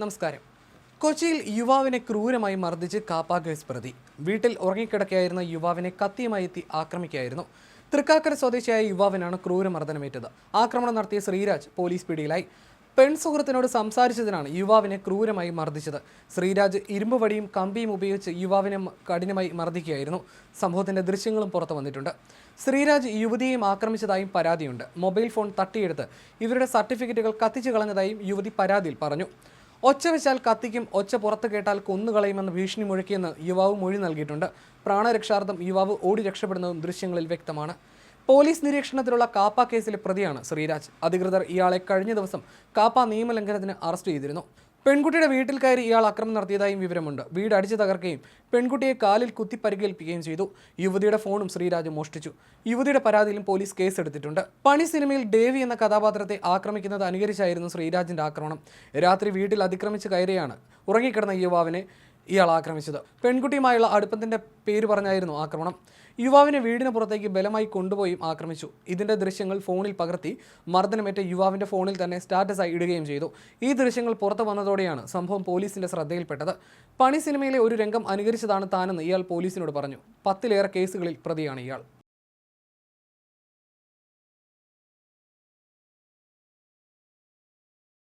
നമസ്കാരം. കൊച്ചിയിൽ യുവാവിനെ ക്രൂരമായി മർദ്ദിച്ച് കാപ്പാ കേസ് പ്രതി. വീട്ടിൽ ഉറങ്ങിക്കിടക്കുകയായിരുന്ന യുവാവിനെ കത്തിയുമായി എത്തി ആക്രമിക്കുകയായിരുന്നു. തൃക്കാക്കര സ്വദേശിയായ യുവാവിനാണ് ക്രൂരമർദ്ദനമേറ്റത്. ആക്രമണം നടത്തിയ ശ്രീരാജ് പോലീസ് പിടിയിലായി. പെൺ സുഹൃത്തിനോട് സംസാരിച്ചതിനാണ് യുവാവിനെ ക്രൂരമായി മർദ്ദിച്ചത്. ശ്രീരാജ് ഇരുമ്പ് വടിയും കമ്പിയും ഉപയോഗിച്ച് യുവാവിനെ കഠിനമായി മർദ്ദിക്കുകയായിരുന്നു. സംഭവത്തിന്റെ ദൃശ്യങ്ങളും പുറത്തു വന്നിട്ടുണ്ട്. ശ്രീരാജ് യുവതിയെയും ആക്രമിച്ചതായും പരാതിയുണ്ട്. മൊബൈൽ ഫോൺ തട്ടിയെടുത്ത് ഇവരുടെ സർട്ടിഫിക്കറ്റുകൾ കത്തിച്ചു കളഞ്ഞതായും യുവതി പരാതിയിൽ പറഞ്ഞു. ഒച്ച വെച്ചാൽ കത്തിക്കും ഒച്ച പുറത്ത് കേട്ടാൽ കൊന്നുകളയുമെന്ന് ഭീഷണി മുഴക്കിയെന്ന് യുവാവ് മൊഴി നൽകിയിട്ടുണ്ട്. പ്രാണരക്ഷാർത്ഥം യുവാവ് ഓടി രക്ഷപ്പെടുന്നതും ദൃശ്യങ്ങളിൽ വ്യക്തമാണ്. പോലീസ് നിരീക്ഷണത്തിലുള്ള കാപ്പ കേസിലെ പ്രതിയാണ് ശ്രീരാജ്. അധികൃതർ ഇയാളെ കഴിഞ്ഞ ദിവസം കാപ്പ നിയമലംഘനത്തിന് അറസ്റ്റ് ചെയ്തിരുന്നു. പെൺകുട്ടിയുടെ വീട്ടിൽ കയറി ഇയാൾ അക്രമം നടത്തിയതായും വിവരമുണ്ട്. വീട് അടിച്ചു തകർക്കുകയും പെൺകുട്ടിയെ കാലിൽ കുത്തി പരിക്കേൽപ്പിക്കുകയും ചെയ്തു. യുവതിയുടെ ഫോണും ശ്രീരാജ് മോഷ്ടിച്ചു. യുവതിയുടെ പരാതിയിലും പോലീസ് കേസെടുത്തിട്ടുണ്ട്. പണി സിനിമയിൽ ദേവി എന്ന കഥാപാത്രത്തെ ആക്രമിക്കുന്നത് അനുകരിച്ചായിരുന്നു ശ്രീരാജിന്റെ ആക്രമണം. രാത്രി വീട്ടിൽ അതിക്രമിച്ച് കയറിയാണ്. ഉറങ്ങിക്കിടന്ന യുവാവിനെ ഇയാൾ ആക്രമിച്ചത്. പെൺകുട്ടിയുമായുള്ള അടുപ്പത്തിന്റെ പേര് പറഞ്ഞായിരുന്നു ആക്രമണം. യുവാവിനെ വീടിന് പുറത്തേക്ക് ബലമായി കൊണ്ടുപോയും ആക്രമിച്ചു. ഇതിന്റെ ദൃശ്യങ്ങൾ ഫോണിൽ പകർത്തി മർദ്ദനമേറ്റ യുവാവിന്റെ ഫോണിൽ തന്നെ സ്റ്റാറ്റസായി ഇടുകയും ചെയ്തു. ഈ ദൃശ്യങ്ങൾ പുറത്തു വന്നതോടെയാണ് സംഭവം പോലീസിന്റെ ശ്രദ്ധയിൽപ്പെട്ടത്. പണി സിനിമയിലെ ഒരു രംഗം അനുകരിച്ചതാണ് താനെന്ന് ഇയാൾ പോലീസിനോട് പറഞ്ഞു. പത്തിലേറെ കേസുകളിൽ പ്രതിയാണ് ഇയാൾ.